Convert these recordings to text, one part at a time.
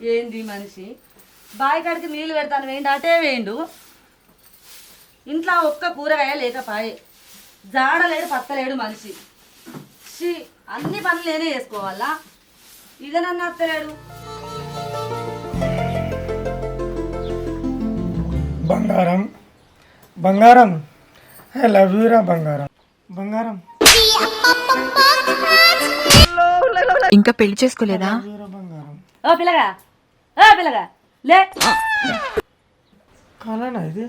ఏంది మనిషి? బావి కాడికి నీళ్ళు పెడతాను వేయండి అటే వేయండు. ఇంట్లో ఒక్క కూరగాయ లేకపాయే. జాడలేడు పత్తలేడు మనిషి. షీ అన్ని పనులు నేనే చేసుకోవాలా? ఇక నన్ను అత్తలేడు? బంగారం. బంగారం. ఐ లవ్ యూ రా బంగారం. బంగారం. ఇంకా పెళ్ళి చేసుకోలేదా? ఓ పిల్లగా. పిల్లగా లే. కాలానా ఇది?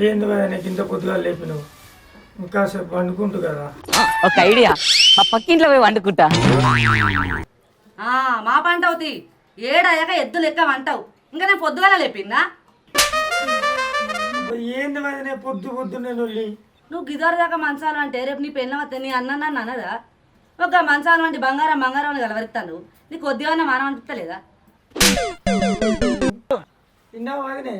ఏంది కదా నీకు ఇంత పొద్దుగా లేపినావు? ఇంకా సేపు వండుకుంటు కదా? ఒక ఐడియా. మా పక్కింట్లో పోయి వండుకుంటా. ఆ, మా పంట అవుతాయి. ఏడయ్యాక ఎద్దు లెక్క వంటావు. ఇంకా నేను పొద్దుగాల లేపిందా? వదినే పొద్దు పొద్దున్నే నొల్లి. నువ్వు గిదారు దాకా మంచాలు అంటే రేపు నీ పెళ్ళం నీ అన్న నన్ను అన్నదా ఒక మంచాలు వంటి బంగారం బంగారం అని కలవరిస్తాను. నీకు కొద్దిగా మానం అనిపించలేదా విన్నావు వదినే.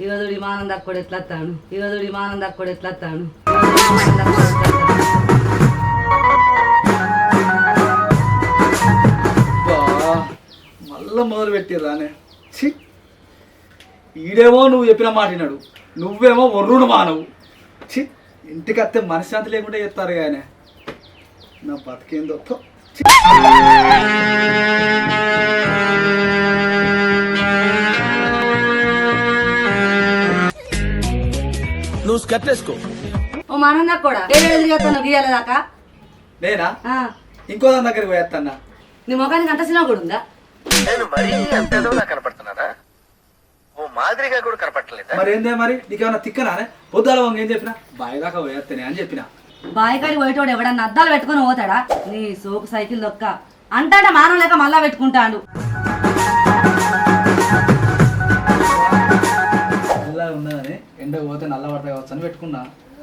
ఇగదుడు విమానం దక్కుడు ఎట్లా తాను ఇగదుడు విమానం దక్కుడు ఎట్లా తాను మళ్ళా మొదలు పెట్టిర్రానే. ఛీ! ఈడేమో నువ్వు చెప్పిన మాట విన్నాడు నువ్వేమో ఒర్రుడు మానవు. ఛీ! ఇంటికి వస్తే మనశ్శాంతి లేకుండా చెప్తారు కానీ నా బతికేందో. స్కర్ట్ వేసుకో ఓ మానం దక్కుడా ఏడు తిరిగేస్తాను గీయాలి దాకా. నేనా? ఆ, ఇంకో దాని దగ్గరికి పోయేస్తానా నీ ముఖానికి అంత సినిమా కూడా ఉందా? నేను మరీ అంత ఎదవలా కనపడుతున్నానా ఓ మాదిరిగా కూడా కనపడలేదా మరి ఏందే మరి? నీకేమన్నా తిక్కనానే పొద్దుల వంగ ఏం చెప్పినా? బావి దాకా పోయేస్తానే అని చెప్పిన. బాయికాడి పోయేటోడు ఎవడన్నా అద్దాలు పెట్టుకొని పోతాడా? నీ సోకు సైకిల్ దొక్క. అంటాడ మానం లేక మళ్ళా పెట్టుకుంటాడు. ఉన్నదని. ఎండ పోతే నల్ల పడతాయి కావచ్చు అని పెట్టుకున్నా.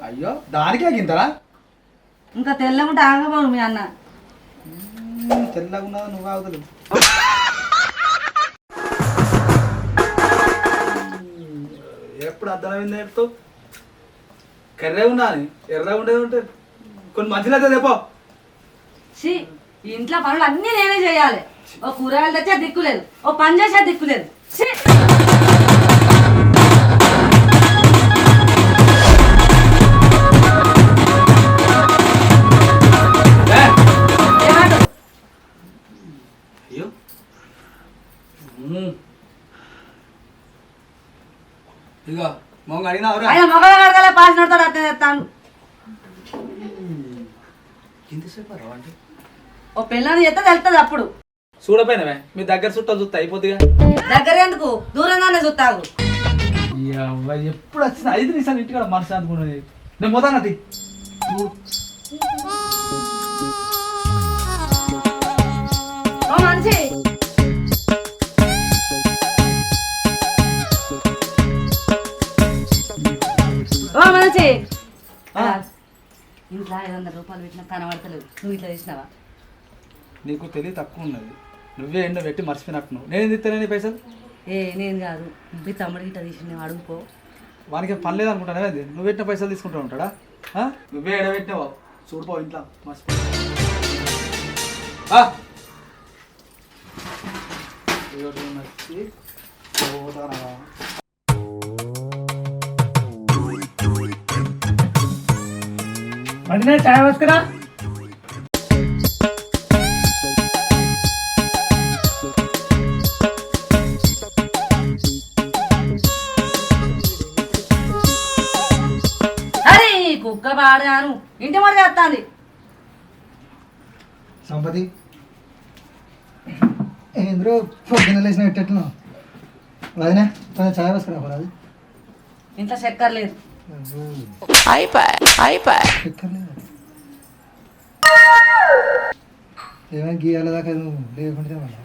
అయ్యో దానికే గింతరా? ఇంకా తెల్లగుంటే ఆగబోడు మీ అన్న. తెల్లగా ఉన్నదా నువ్వు ఆగుతలు ఎప్పుడు అర్థం అయింది నేర్పుతావు కర్రే ఉన్నది ఎర్ర ఉండేది ఉంటే కొన్ని మంచిగా తెపో ఛీ ఈ ఇంట్లో పనులు అన్నీ నేనే చేయాలి. ఓ కూరగాయలు తెచ్చే దిక్కులేదు ఓ పని చేసే దిక్కులేదు ఛీ! మొంగ అడిగినావురా ఆయన మొగల కడగలే పాసి నడతాడు అట్లా చేస్తాను ఇంతసేపు రా అంటే ఓ పిల్లని చెప్తే తెలుస్తుంది అప్పుడు చూడపోయినవే మీ? దగ్గర చుట్టూ చూస్తా అయిపోద్దిగా. దగ్గర ఎందుకు? దూరంగానే చూస్తావు అవ్వ ఎప్పుడు వచ్చిన ఐదు నిమిషాలు ఇంటికాడ మనసు అనుకున్నది నేను పోతాను అది ఓ మనిషి. ఇంట్లో ఐదు వందల రూపాయలు పెట్టినా కనబడతలేవు నువ్వు ఇట్లా చేసినావా? నీకు తెలివి తక్కువ ఉన్నది. నువ్వే ఎన్నో పెట్టి మర్చిపోయినట్టు నువ్వు నేను తిస్తానే పైసలు? ఏ నేను కాదు. మీ తమ్ముడు గిట్ట తీసి నేను అడుగుపో వానికి పని లేదు అనుకుంటానే అది నువ్వు పెట్టిన పైసలు తీసుకుంటూ ఉంటాడా? నువ్వే ఎడ పెట్టినావు? చూడిపో ఇంట్లో మర్చిపో పోతారా? వదినే చాయ్ వస్తురా అరే కుక్క పాడాను. ఇంటి మరి చేస్తాంది. సంపతి ఏంద్రో పొద్దున్న లేచిన వదినా చాయ్ వస్తున్నా అది ఇంట్లో చక్కెర లేదు ఎక్కర్లేదు ఏమైనా గీయాల దాకా నువ్వు లేకుంటే మళ్ళా?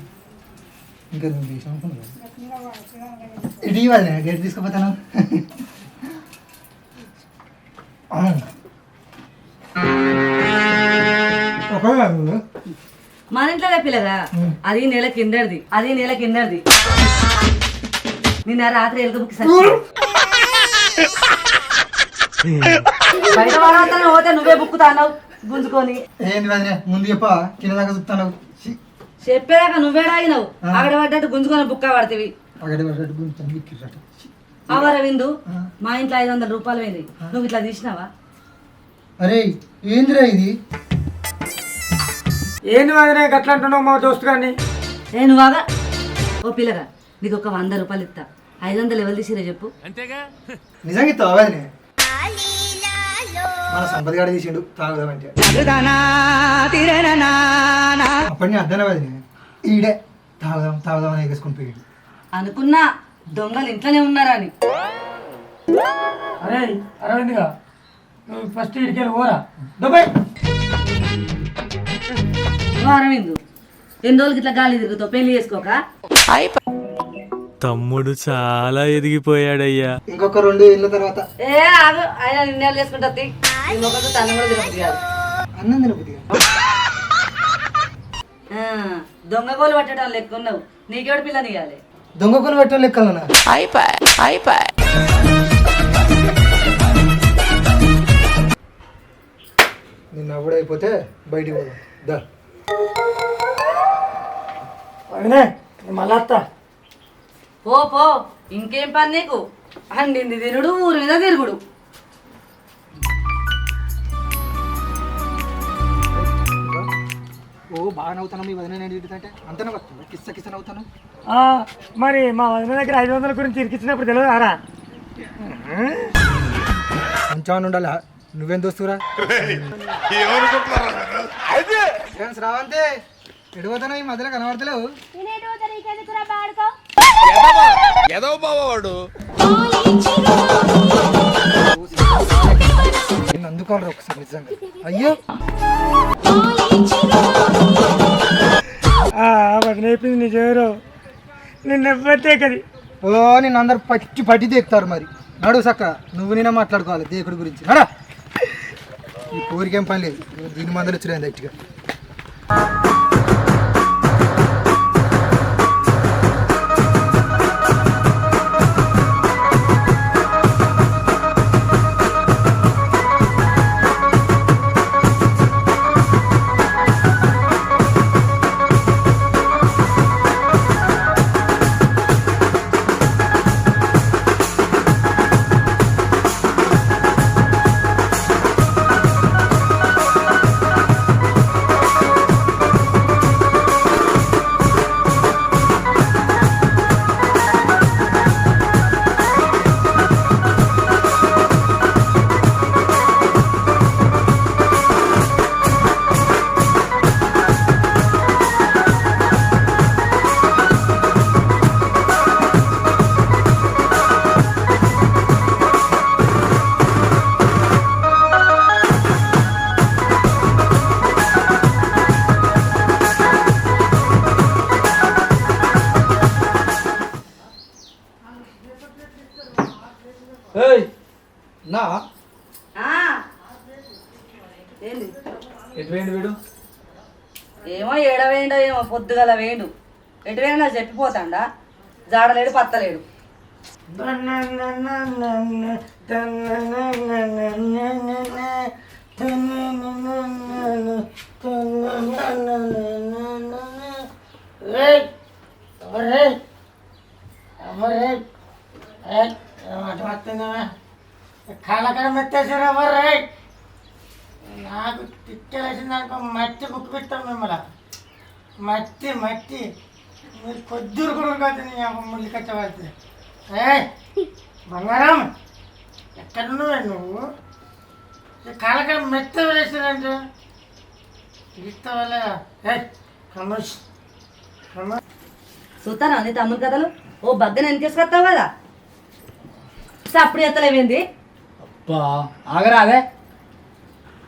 ఇంకా నువ్వు చేసిన అనుకున్నావు ఇటు ఇవ్వాలి గేట్ తీసుకుపోతాను. మన ఇంట్లో పిల్లగా అది నెల కిందది అది నెల కిందది నిన్న రాత్రి ఎలుక బుక్కి బయట వాడతాను పోతే నువ్వే బుక్కుతాన్నావు గుంజుకొని. ఏంది వదినా ముందు చెప్ప కింద దాకా చూస్తాను చెప్పేదాకా నువ్వే ఆగినావు ఆగడ పడ్డట్టు గుంజుకొని బుక్క పడతావి. అక్కడ పడ్డట్టు గుంజుతాను మిక్కిరట్టు అవర విందు? మా ఇంట్లో ఐదు వందల రూపాయలు పోయింది. నువ్వు ఇట్లా తీసినావా? అరే ఏందిరా ఇది? ఏంది వదిన గట్లా అంటున్నావు మా దోస్తు కానీ ఏ నువ్వాగా ఓ పిల్లగా నీకు ఒక వంద రూపాయలు ఇస్తా ఐదు వందలు ఎవరు తీసిరా చెప్పు. నిజంగా ఇస్తావా మన సంపద గాడ తీసిండు తాగుదామంటే అప్పటి నేను అద్దన వదినే ఈడే తాగుదాం తాగుదాం అని ఎగేసుకుని పోయాడు. అనుకున్నా దొంగలు ఇంట్లోనే ఉన్నారా అని. అరే అరవింద్గా నువ్వు ఫస్ట్ ఇడికెళ్ళి పోరా. దుబాయ్ అరవిందు ఎన్ని రోజులకి ఇట్లా గాలి తిరుగుతావు? పెళ్ళి చేసుకోక? తమ్ముడు చాలా ఎదిగిపోయాడయ్యా. ఇంకొక రెండు ఏళ్ళ తర్వాత. ఏ ఆగు. ఆయన నిర్ణయాలు చేసుకుంటా ఇంకొకటి తను కూడా తిరగదు కాదు అన్నం ఆ, దొంగ గోలు పట్టడం లెక్క ఉన్నావు. నీకెవడు పిల్లని కొలు పెట్టే లెక్కలనా నిన్న అప్పుడైపోతే బయటికి పోదాం. దా. మళ్ళా పో పో. ఇంకేం పని నీకు? అండింది తిరుడు ఊరి మీద తిరుగుడు. ఓ బాగా నవ్వుతాను మీ వదిన నేను తిడుతుంటే అంతనే వస్తుంది కిస్స కిస్స నవ్వుతాను. ఆ, మరి మా వదిన దగ్గర ఐదు వందల గురించి ఇరికిచ్చినప్పుడు తెలియదు ఆరా మంచిగా ఉండాలా? నువ్వేం దోస్తురా? ఫ్రెండ్స్ రావంతే. ఎడిపోతాను ఈ మధ్యలో కనబడతలేవు. ఎదవ బావాడు నేను అందుకోవాలి ఒకసారి నిజంగా. అయ్యో. వదిన చెప్పింది నిజమేరో నిన్న ఎవ్వరితే కది. ఓ నేను అందరు పట్టి పట్టి దేకుతారు మరి. నడు సక్క నువ్వు నేనే మాట్లాడుకోవాలి దేకుడి గురించి. నడా. ఈ పోరికేం పని లేదు. దీని మందలు వచ్చినాయి గట్టిగా? ఎటు వేయండి వీడు ఏమో ఏడవేయండో ఏమో పొద్దుగల వేయండు ఎటు వేయండి నాకు చెప్పిపోతాడా జాడలేడు పత్తలేడు కాలకడ మెత్తేసారా మరి నాకు తిట్టలేసింది అనుకో మట్టి బుక్ పెట్టాం మిమ్మల్ని. మట్టి మట్టి. మీరు కొద్దిరు కూడా కాదు నీ ముళ్ళు కట్టబడితే ఏ బంగారం. ఎక్కడ నువ్వే? నువ్వు కాలకడ మెత్త వేసారంటే. ఇస్తా వల్ల ఏ కమర్ష్ కమర్ష్ చూస్తానా నీ తమ్ముని కథలు? ఓ బగ్గన వెనకేసుకొస్తావు కదా? సప్పుడు ఎత్తలేవేంది అబ్బా ఆగరా అదే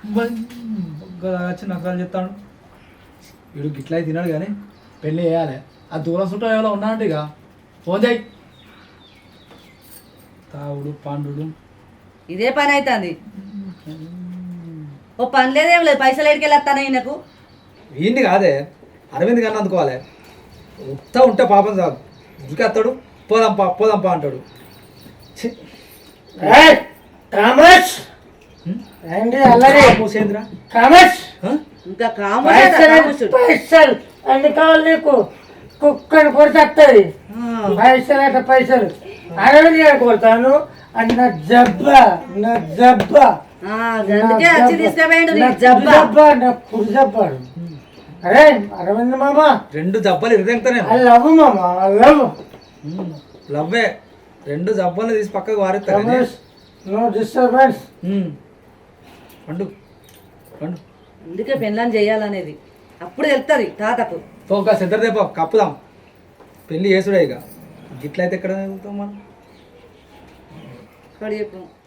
వచ్చి నకరాలు చెప్తాడు వీడు గిట్లా తిన్నాడు కానీ పెళ్ళి చేయాలి. ఆ దూరం చుట్టూ ఎవరో ఉన్నానంటే ఇక ఫోన్ చేయి. తావుడు పాండు ఇదే పని అవుతుంది ఓ పని లేదేం లేదు పైసలు ఎడికెళ్ళి వస్తాను ఈయనకు? వీడిని కాదే అరవింద్ కన్నా అందుకోవాలి. ఉత్తా ఉంటే పాపం సాగు దిగత్తాడు పోదాంపా పోదాంపా అంటాడు. కామర్స్ ఏంటి అల్లరి? మూసేంద్రా కామర్స్? ఇంకా పైసలు కాము పైసలు అన్ని కావాలి నీకు. కుక్కని కొడుతుంది పైసలు అంటే పైసలు. అరవింద్ గారు కొడతాను. అది నా జబ్బ నా జబ్బ. నా జబ్బా. కుడి జబ్బాడు అరే అరవింద్ మామ. రెండు జబ్బలు ఇరుదంతా ఐ లవ్ మామ లవ్ లవ్వే. రెండు జబ్బలు తీసి పక్కకు వారేస్తారు కామర్స్ నో డిస్టర్బెన్స్. పండు పండు. అందుకే పెళ్ళని చేయాలనేది. అప్పుడు వెళ్తుంది తాతకు. ఒక సిద్ధర్ దేప కప్పుదాం. పెళ్ళి చేసుడే ఇక. గిట్లయితే ఎక్కడ వెళ్తాం మనం? చెప్పు.